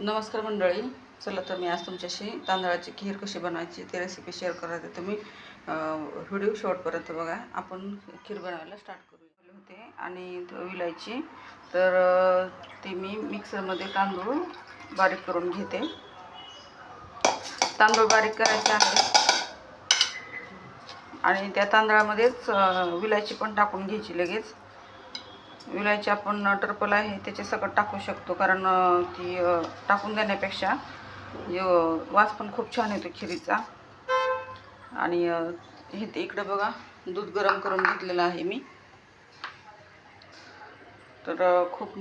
नमस्कार मंडळी. चला तर मी आज तुमच्याशी तांदळाची खीर कशी बनवायची ती रेसिपी शेअर करायची तुम्ही व्हिडिओ शेवटपर्यंत बघा. आपण खीर बनवायला स्टार्ट करू होते आणि विलायची. तर ती ते मी मिक्सरमध्ये तांदूळ बारीक करून घेते. तांदूळ बारीक करायचे आहे आणि त्या तांदळामध्येच विलायची पण टाकून घ्यायची लगेच. विलायची आपण टर्पल आहे त्याचे सगळं टाकू शकतो. कारण ती टाकून देण्यापेक्षा वास पण खूप छान येतो खिरीचा. आणि हे ते इकडं बघा दूध गरम करून घेतलेलं आहे मी. तर खूप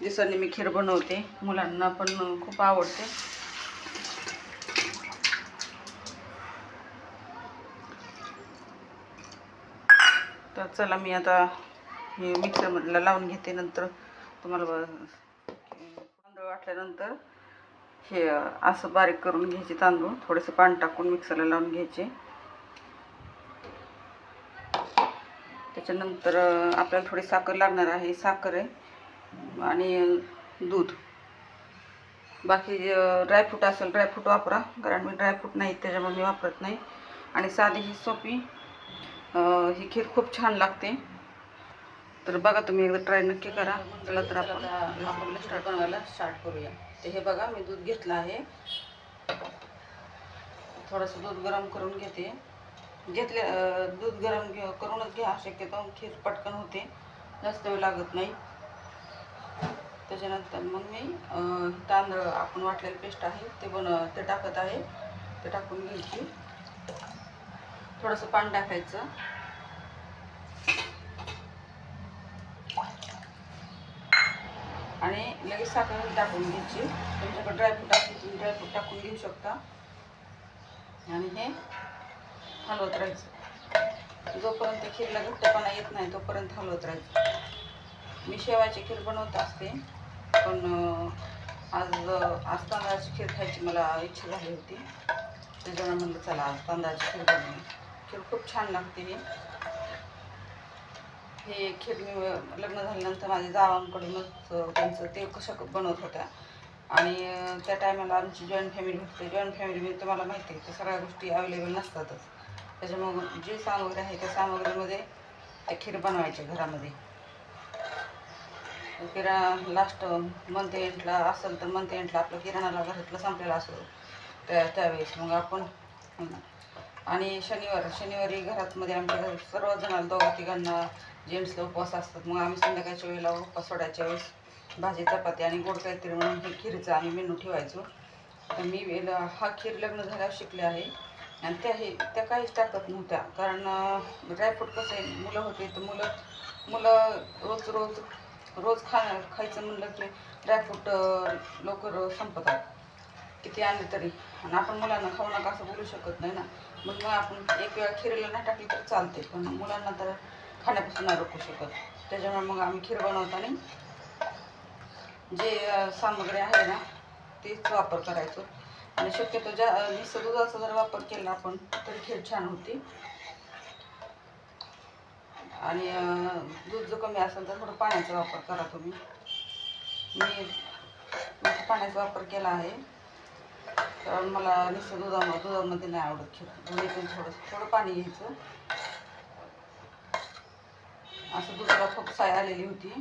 दिवसांनी मी खीर बनवते. मुलांना पण खूप आवडते. तर चला मी आता हे मिक्सरमधला लावून घेते नंतर. तुम्हाला तांदूळ वाटल्यानंतर हे असं बारीक करून घ्यायचे तांदूळ. थोडेसे पाणी टाकून मिक्सरला लावून घ्यायचे. त्याच्यानंतर आपल्याला थोडी साखर लागणार आहे. साखर आहे आणि दूध. बाकी ड्रायफ्रूट असेल ड्रायफ्रूट वापरा. कारण मी ड्रायफ्रूट नाही त्याच्यामुळे मी वापरत नाही. आणि साधी ही सोपी ही खीर खूप छान लागते. तर बघा तुम्ही एकदा ट्राय नक्की करा. चला तर आपण आपण स्टार्ट बनवायला स्टार्ट करूया. ते हे बघा मी दूध घेतलं आहे. थोडंसं दूध गरम करून घेते. घेतले दूध गरम घे करूनच घ्या. शक्यतो खीर पटकन होते. जास्त वेळ लागत नाही. त्याच्यानंतर मग मी तांदूळ आपण वाटलेलं पेस्ट आहे ते बन ते टाकत आहे. ते टाकून घ्यायची. थोडंसं पाणी टाकायचं. आणि लगेच साखर टाकून घ्यायची. तुमच्याकडे ड्रायफ्रूट असेल तुम्ही ड्रायफ्रूट टाकून घेऊ शकता. आणि हे हलवत राहायचं. जोपर्यंत खीरला घट्टपणा येत नाही तोपर्यंत हलवत राहायचं. मी शेवाची खीर बनवत असते पण आज आज तांदळाची खीर खायची मला इच्छा झाली होती. त्याच्यामुळे म्हणलं चला आज तांदळाची खीर बनवली खीर खूप छान लागते ही. हे खीर मी लग्न झाल्यानंतर माझ्या जावांकडूनच त्यांचं ते कशा बनवत होत्या. आणि त्या टायमाला आमची जॉईंट फॅमिली होते. जॉईंट फॅमिलीमध्ये तुम्हाला माहिती आहे त्या सगळ्या गोष्टी अवेलेबल नसतातच. त्याच्यामुळं जी सामग्री आहे त्या सामग्रीमध्ये त्या खीर बनवायची घरामध्ये. किराणा लास्ट मंथ एंडला असेल तर मंथ एंडला आपलं किराणाला घरातलं संपलेलं असं त्या त्यावेळेस मग आपण आणि शनिवार शनिवारी घरात मध्ये आमच्या सर्वजण सर्वजणांना दोघा तिघांना जेंट्सला उपवास असतात. मग आम्ही संध्याकाळच्या वेळेला उपवास सोडायच्या वेळेस भाजी चपाती आणि गोड काहीतरी म्हणून हे खीरचं आम्ही मेनू ठेवायचो. तर मी हा खीर लग्न झाल्यावर शिकले आहे. आणि त्या हे त्या काहीच टाकत नव्हत्या. कारण ड्रायफ्रूट कसं आहे मुलं होते तर मुलं मुलं रोज रोज रोज खा खायचं म्हणलं की ड्रायफ्रूट लवकर संपतात. किती आणले तरी. आणि आपण मुलांना खाऊ नका असं बोलू शकत नाही ना. मग मग आपण एक वेळा खिरीला नाही टाकली तर चालते पण मुलांना तर खाण्यापासून नाही रोखू शकत. त्याच्यामुळे मग आम्ही खीर बनवताना जे सामग्री आहे ना तेच वापर करायचो. आणि शक्यतो ज्या निस दुधाचा जर वापर केला आपण तरी खीर छान होती. आणि दूध जर कमी असेल तर थोडं पाण्याचा वापर करा तुम्ही. मी पाण्याचा वापर केला आहे. कारण मला नुसतं दुधामध्ये दुधामध्ये नाही आवडत खीर. पण थोडं थोडं पाणी घ्यायचं. असं दुधाला खूप साय आलेली होती.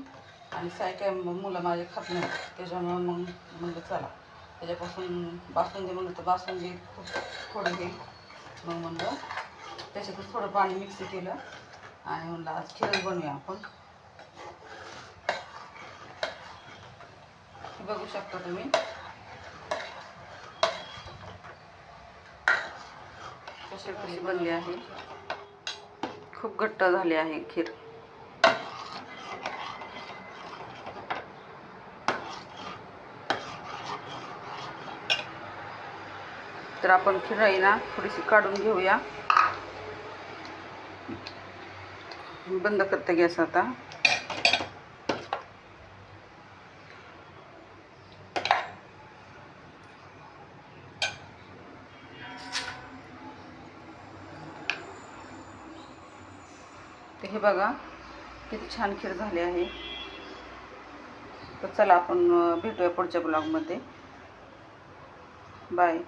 आणि साय काय मुलं माझे खात नाही त्याच्यामुळं मग म्हणलं चला. त्याच्यापासून बासुंदी म्हणलं तर बासुंदी खूप थोडं घेईल मग म्हणलं त्याच्यातच थोडं पाणी मिक्स केलं. आणि म्हणलं आज खीरच बनवूया आपण. बघू शकता तुम्ही. अशी कशी बनली आहे. खूप घट्ट झाली आहे खीर. तर आपण खीर आहे ना थोडीशी काढून घेऊया. बंद करते गॅस आता. हे बघा किती छान खीर झाली आहे. तर चला आपण भेटूया पुढच्या ब्लॉगमध्ये. बाय.